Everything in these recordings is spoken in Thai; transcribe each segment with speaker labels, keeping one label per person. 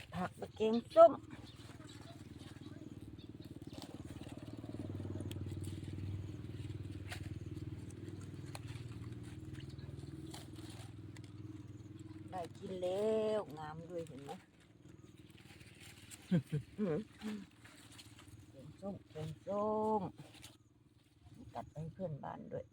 Speaker 1: ดผักมาแกงส้มได้กินแล้วงามด้วยเห็นไหมแกงส้มแกงส้มตัดไปให้เพื่อนบ้านด้วย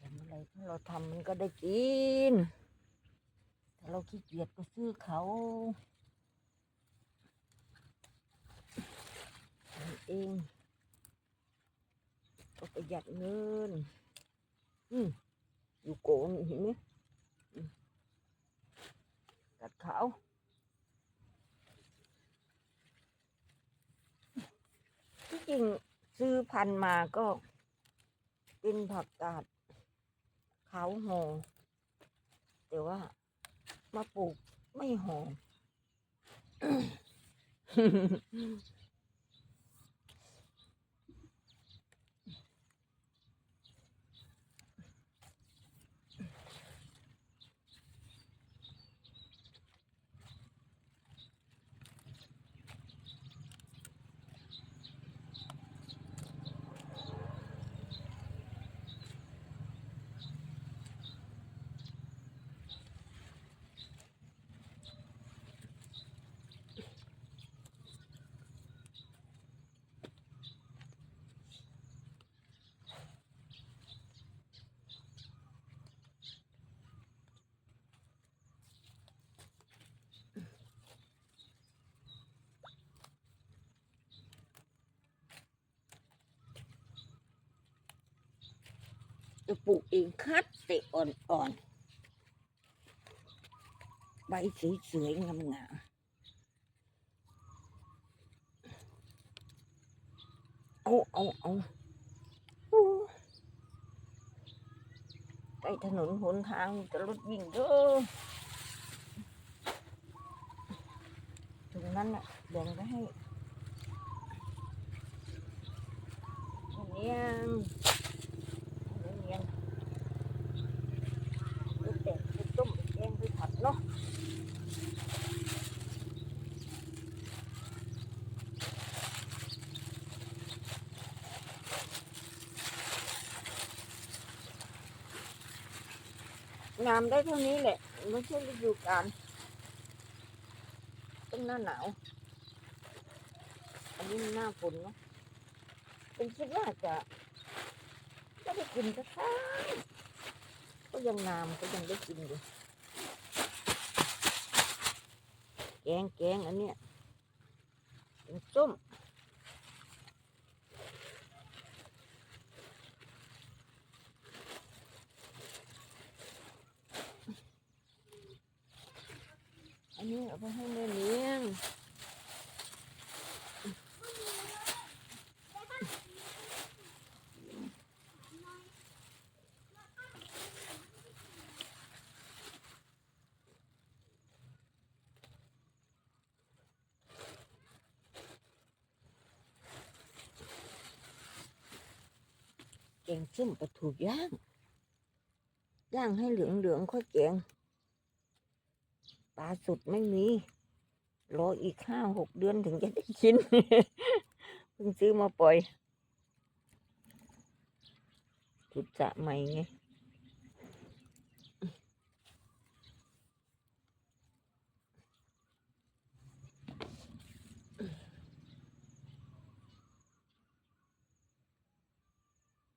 Speaker 1: ทำอะไรถ้า เราทำมันก็ได้กินถ้าเราขี้เกียจก็ซื้อเขาเองก็ประหยัดเงิน อืมอยู่โกนเห็นไหมกัดเขาที่จริงซื้อพันมาก็เป็นผักกาด ขาหอแต่ว่า มาปลูกไม่หอจ ปลูกเองคัดแต่อ่อนๆ ใบสวยๆงามๆเอาเอาเอาโอ้ใกล้ถนนหนทางจะรถวิ่งเด้อตรงนั้นน่ะแบ่งไว้ให้เนียง เนียนไปแตกไปต้มไปแกงไปผัดเนาะ งามได้เท่านี้แหละ ไม่ใช่ฤดูกาลเป็นหน้าหนาว อันนี้หน้าฝนเนาะเป็นคิดว่าจะก็ได้กินสักครั้งก็ยังงามก็ยังได้กินอยู่แกงแกงอันเนี้ยเป็นส้มอั นี้เอาไปให้แม่เลี้ยงแกงส้มปลาถูกย่าง ย่างให้เหลืองเหลืองๆค่อยแกง ปลาสุดไม่มี รออีกห้าหกเดือนถึงจะได้กิน เพิ่งซื้อมาปล่อยขุดจะใหม่ไง